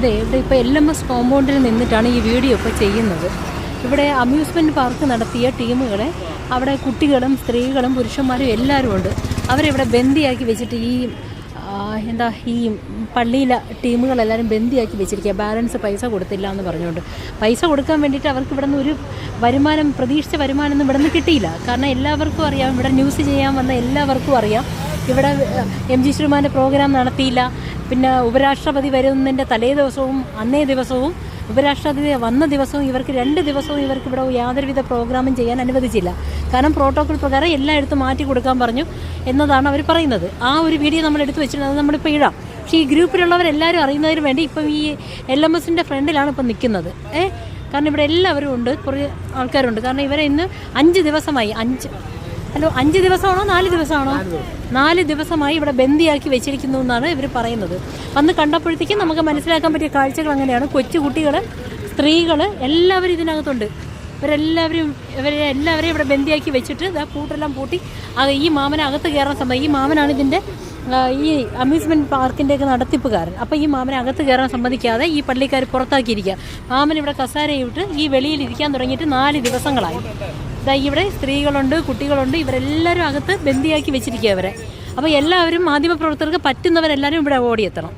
അതെ ഇവിടെ ഇപ്പോൾ എൽ എം എസ് കോമ്പൗണ്ടിൽ നിന്നിട്ടാണ് ഈ വീഡിയോ ഇപ്പോൾ ചെയ്യുന്നത്. ഇവിടെ അമ്യൂസ്മെന്റ് പാർക്ക് നടത്തിയ ടീമുകളെ അവിടെ കുട്ടികളും സ്ത്രീകളും പുരുഷന്മാരും എല്ലാവരും ഉണ്ട്. അവരിവിടെ ബന്ദിയാക്കി വെച്ചിട്ട് ഈ എന്താ ഈ പള്ളിയിലെ ടീമുകളെല്ലാവരും ബന്ദിയാക്കി വെച്ചിരിക്കുക. ബാലൻസ് പൈസ കൊടുത്തില്ല എന്ന് പറഞ്ഞുകൊണ്ട്. പൈസ കൊടുക്കാൻ വേണ്ടിയിട്ട് അവർക്ക് ഇവിടെ നിന്ന് ഒരു വരുമാനം പ്രതീക്ഷിച്ച വരുമാനം ഒന്നും ഇവിടെ നിന്ന് കിട്ടിയില്ല. കാരണം എല്ലാവർക്കും അറിയാം ഇവിടെ ന്യൂസ് ചെയ്യാൻ വന്ന എല്ലാവർക്കും അറിയാം. ഇവിടെ എം ജി ശ്രീമാന്റെ പ്രോഗ്രാം നടത്തിയില്ല. പിന്നെ ഉപരാഷ്ട്രപതി വരുന്നതിന്റെ തലേ ദിവസവും അന്നേ ദിവസവും ഉപരാഷ്ട്രപതി വന്ന ദിവസവും ഇവർക്ക് രണ്ട് ദിവസവും ഇവർക്ക് ഇവിടെ യാതൊരുവിധ പ്രോഗ്രാമും ചെയ്യാൻ അനുവദിച്ചില്ല. കാരണം പ്രോട്ടോകോൾ പ്രകാരം എല്ലായിടത്തും മാറ്റി കൊടുക്കാൻ പറഞ്ഞു എന്നതാണ് അവർ പറയുന്നത്. ആ ഒരു വീഡിയോ നമ്മൾ എടുത്തു വെച്ചിട്ടുണ്ട് അത് നമ്മളിപ്പോൾ ഇടാം. പക്ഷേ ഈ ഗ്രൂപ്പിലുള്ളവരെല്ലാവരും അറിയുന്നതിന് വേണ്ടി ഇപ്പം ഈ എൽ എം എസിന്റെ ഫ്രണ്ടിലാണ് ഇപ്പം നിൽക്കുന്നത്. ഏഹ് കാരണം ഇവിടെ എല്ലാവരും ഉണ്ട് കുറേ ആൾക്കാരുണ്ട്. കാരണം ഇവരെ ഇന്ന് അഞ്ച് ദിവസമായി അഞ്ച് ഹലോ അഞ്ച് ദിവസമാണോ നാല് ദിവസമാണോ? നാല് ദിവസമായി ഇവിടെ ബന്ദിയാക്കി വെച്ചിരിക്കുന്നു എന്നാണ് ഇവർ പറയുന്നത്. വന്ന് കണ്ടപ്പോഴത്തേക്കും നമുക്ക് മനസ്സിലാക്കാൻ പറ്റിയ കാഴ്ചകൾ അങ്ങനെയാണ്. കൊച്ചുകുട്ടികൾ സ്ത്രീകൾ എല്ലാവരും ഇതിനകത്തുണ്ട്. ഇവരെല്ലാവരും ഇവരെ എല്ലാവരെയും ഇവിടെ ബന്ദിയാക്കി വെച്ചിട്ട് ഇതാ പൂട്ടെല്ലാം പൂട്ടി ഈ മാമനെ അകത്ത് കയറാൻ സമ്മതി ഈ മാമനാണ് ഇതിന്റെ ഈ അമ്യൂസ്മെന്റ് പാർക്കിന്റെയൊക്കെ നടത്തിപ്പുകാരൻ. അപ്പോൾ ഈ മാമനെ അകത്ത് കയറാൻ സമ്മതിക്കാതെ ഈ പള്ളിക്കാർ പുറത്താക്കിയിരിക്കുക. മാമൻ ഇവിടെ കസാരയിട്ട് ഈ വെളിയിൽ ഇരിക്കാൻ തുടങ്ങിയിട്ട് നാല് ദിവസങ്ങളായി. ഇതാ ഇവിടെ സ്ത്രീകളുണ്ട് കുട്ടികളുണ്ട് ഇവരെല്ലാവരും അകത്ത് ബന്ദിയാക്കി വെച്ചിരിക്കുക അവരെ അപ്പോൾ എല്ലാവരും മാധ്യമപ്രവർത്തകർക്ക് പറ്റുന്നവരെല്ലാവരും ഇവിടെ ഓടിയെത്തണം.